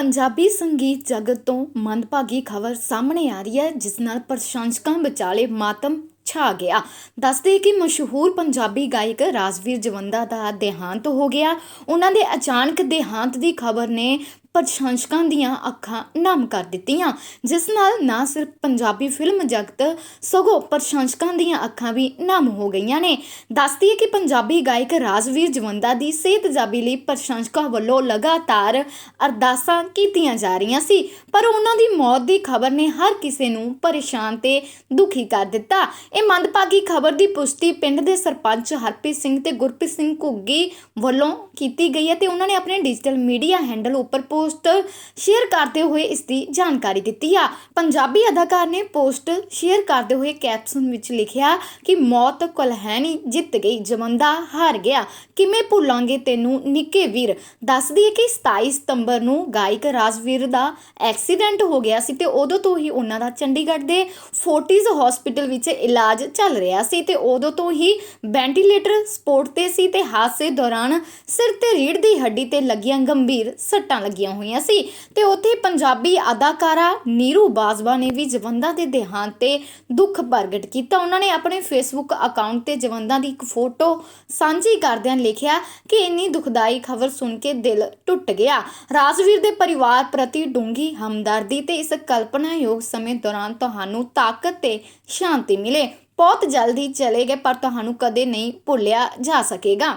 ਪੰਜਾਬੀ ਸੰਗੀਤ ਜਗਤ ਤੋਂ ਮੰਦਭਾਗੀ ਖਬਰ ਸਾਹਮਣੇ ਆ ਰਹੀ ਹੈ, ਜਿਸ ਨਾਲ ਪ੍ਰਸ਼ੰਸਕਾਂ ਵਿਚਾਲੇ ਮਾਤਮ ਛਾ ਗਿਆ। ਦੱਸਦੇ ਕਿ ਮਸ਼ਹੂਰ ਪੰਜਾਬੀ ਗਾਇਕ ਰਾਜਵੀਰ ਜਵੰਦਾ ਦਾ ਦੇਹਾਂਤ ਹੋ ਗਿਆ। ਉਹਨਾਂ ਦੇ ਅਚਾਨਕ ਦੇਹਾਂਤ ਦੀ ਖਬਰ ਨੇ ਪ੍ਰਸ਼ੰਸਕਾਂ ਦੀਆਂ ਅੱਖਾਂ ਨਮ ਕਰ ਦਿੱਤੀਆਂ, ਜਿਸ ਨਾਲ ਨਾ ਸਿਰਫ ਪੰਜਾਬੀ ਫਿਲਮ ਜਗਤ, ਸਗੋਂ ਪ੍ਰਸ਼ੰਸਕਾਂ ਦੀਆਂ ਅੱਖਾਂ ਵੀ ਨਮ ਹੋ ਗਈਆਂ ਨੇ। ਦੱਸਦੀ ਹੈ ਕਿ ਪੰਜਾਬੀ ਗਾਇਕ ਰਾਜਵੀਰ ਜਵੰਦਾ ਦੀ ਸਿਹਤਯਾਬੀ ਲਈ ਪ੍ਰਸ਼ੰਸਕਾਂ ਵੱਲੋਂ ਲਗਾਤਾਰ ਅਰਦਾਸਾਂ ਕੀਤੀਆਂ ਜਾ ਰਹੀਆਂ ਸੀ, ਪਰ ਉਹਨਾਂ ਦੀ ਮੌਤ ਦੀ ਖਬਰ ਨੇ ਹਰ ਕਿਸੇ ਨੂੰ ਪਰੇਸ਼ਾਨ ਤੇ ਦੁਖੀ ਕਰ ਦਿੱਤਾ। ਇਹ ਮੰਦਭਾਗੀ ਖਬਰ ਦੀ ਪੁਸ਼ਟੀ ਪਿੰਡ ਦੇ ਸਰਪੰਚ ਹਰਪ੍ਰੀਤ ਸਿੰਘ ਤੇ ਗੁਰਪ੍ਰੀਤ ਸਿੰਘ ਘੁੱਗੀ ਵੱਲੋਂ ਕੀਤੀ ਗਈ ਹੈ ਤੇ ਉਹਨਾਂ ਨੇ ਆਪਣੇ ਡਿਜੀਟਲ ਮੀਡੀਆ ਹੈਂਡਲ ਉੱਪਰ ਪੋਸਟ ਸ਼ੇਅਰ ਕਰਦੇ ਹੋਏ ਇਸ ਦੀ ਜਾਣਕਾਰੀ ਦਿੱਤੀ ਆ। ਪੰਜਾਬੀ ਅਦਾਕਾਰ ਨੇ ਪੋਸਟ ਸ਼ੇਅਰ ਕਰਦੇ ਹੋਏ ਕੈਪਸ਼ਨ ਵਿੱਚ ਲਿਖਿਆ ਕਿ ਮੌਤ ਕੁਲਹੈਣੀ ਜਿੱਤ ਗਈ ਜਮੰਦਾ ਹਾਰ ਗਿਆ। ਕਿਵੇਂ ਭੁੱਲਾਂਗੇ ਤੈਨੂੰ ਨਿੱਕੇ ਵੀਰ? ਦੱਸਦੀ ਹੈ ਕਿ 27 ਸਤੰਬਰ ਨੂੰ ਗਾਇਕ ਰਾਜਵੀਰ ਦਾ ਐਕਸੀਡੈਂਟ ਹੋ ਗਿਆ ਸੀ ਤੇ ਉਦੋਂ ਤੋਂ ਹੀ ਉਹਨਾਂ ਦਾ ਚੰਡੀਗੜ੍ਹ ਦੇ ਫੋਰਟਿਸ ਹਸਪੀਟਲ ਵਿੱਚ ਇਲਾਜ ਚੱਲ ਰਿਹਾ ਸੀ ਤੇ ਉਦੋਂ ਤੋਂ ਹੀ ਵੈਂਟੀਲੇਟਰ ਸਪੋਰਟ ਤੇ ਸੀ ਤੇ ਹਾਦਸੇ ਦੌਰਾਨ ਸਿਰ ਤੇ ਰੀੜ ਦੀ ਹੱਡੀ ਤੇ ਲੱਗੀਆਂ ਗੰਭੀਰ ਸੱਟਾਂ ਲੱਗੀਆਂ ਹੋਈਆਂ ਸੀ ਤੇ ਉੱਥੇ ਪੰਜਾਬੀ ਅਦਾਕਾਰਾ ਨੀਰੂ ਬਾਜਵਾ ਨੇ ਵੀ ਜਵੰਦਾ ਦੇ ਦੇਹਾਂਤ ਤੇ ਦੁੱਖ ਪ੍ਰਗਟ ਕੀਤਾ। ਉਹਨਾਂ ਨੇ ਆਪਣੇ ਫੇਸਬੁੱਕ ਅਕਾਊਂਟ ਤੇ ਜਵੰਦਾ ਦੀ ਇੱਕ ਫੋਟੋ ਸਾਂਝੀ ਕਰਦਿਆਂ ਲਿਖਿਆ ਕਿ ਇੰਨੀ ਦੁਖਦਾਈ ਖਬਰ ਸੁਣ ਕੇ ਦਿਲ ਟੁੱਟ ਗਿਆ। ਰਾਜਵੀਰ ਦੇ ਪਰਿਵਾਰ ਪ੍ਰਤੀ ਡੂੰਘੀ ਹਮਦਰਦੀ ਤੇ ਇਸ ਕਲਪਨਾਯੋਗ ਸਮੇਂ ਦੌਰਾਨ ਤੁਹਾਨੂੰ ਤਾਕਤ ਤੇ ਸ਼ਾਂਤੀ ਮਿਲੇ। ਬਹੁਤ ਜਲਦੀ ਚਲੇ ਗਏ, ਪਰ ਤੁਹਾਨੂੰ ਕਦੇ ਨਹੀਂ ਭੁੱਲਿਆ ਜਾ ਸਕੇਗਾ।